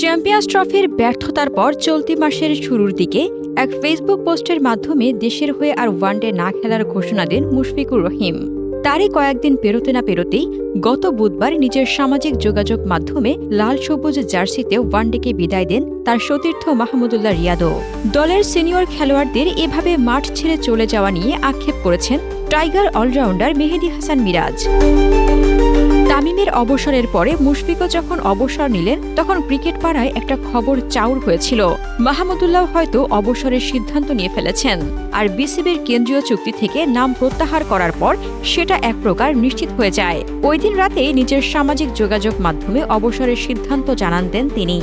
Champions ট্রফির ব্যর্থতার পর চলতি মাসের শুরুর দিকে এক ফেসবুক পোস্টের মাধ্যমে দেশের হয়ে আর ওয়ানডে না খেলার ঘোষণা দেন মুশফিকুর রহিম। তারই কয়েকদিন পেরোতে না পেরোতেই গত বুধবার নিজের সামাজিক যোগাযোগ মাধ্যমে লাল সবুজ জার্সিতে ওয়ানডেকে বিদায় দেন তার সতীর্থ মাহমুদুল্লাহ রিয়াদও দলের সিনিয়র খেলোয়াড়দের এভাবে মাঠ ছেড়ে চলে যাওয়া নিয়ে আক্ষেপ করেছেন টাইগার অলরাউন্ডার মেহেদি হাসান মিরাজ। তামিমের অবসরের পরে মুশফিকও যখন অবসর নিলেন, তখন ক্রিকেট পাড়ায় একটা খবর চাউর হয়েছিল। মাহমুদুল্লাহ হয়তো অবসরের সিদ্ধান্ত নিয়ে ফেলেছেন। আর বিসিবির কেন্দ্রীয় চুক্তি থেকে নাম প্রত্যাহার করার পর সেটা এক প্রকার নিশ্চিত হয়ে যায়। ওই দিন রাতে নিজের সামাজিক যোগাযোগ মাধ্যমে অবসরের সিদ্ধান্ত জানান দেন তিনি।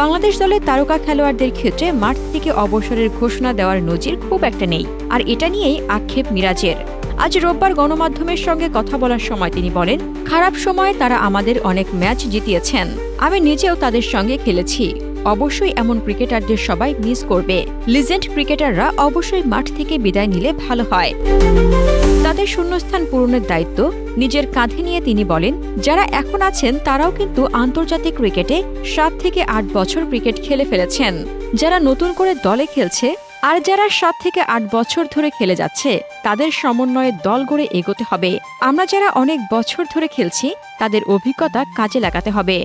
বাংলাদেশ দলের তারকা খেলোয়াড়দের ক্ষেত্রে মাঠ থেকে অবসরের ঘোষণা দেওয়ার নজির খুব একটা নেই, আর এটা নিয়েই আক্ষেপ মিরাজের। আজ রোববার গণমাধ্যমের সঙ্গে কথা বলার সময় তিনি বলেন, খারাপ সময়ে তারা আমাদের অনেক ম্যাচ জিতিয়েছেন। আমি নিজেও তাদের সঙ্গে খেলেছি। অবশ্যই এমন ক্রিকেটারদের সবাই মিস করবে। লিজেন্ড ক্রিকেটাররা অবশ্যই মাঠ থেকে বিদায় নিলে ভালো হয়। তাদের শূন্যস্থান পূরণের দায়িত্ব নিজের কাঁধে নিয়ে তিনি বলেন, যারা এখন আছেন তারাও কিন্তু আন্তর্জাতিক ক্রিকেটে সাত থেকে আট বছর ক্রিকেট খেলে ফেলেছেন। যারা নতুন করে দলে খেলছে আর যারা সাত থেকে আট বছর ধরে খেলে যাচ্ছে, তাদের সমন্বয়ে দল গড়ে এগোতে হবে। আমরা যারা অনেক বছর ধরে খেলছি, তাদের অভিজ্ঞতা কাজে লাগাতে হবে।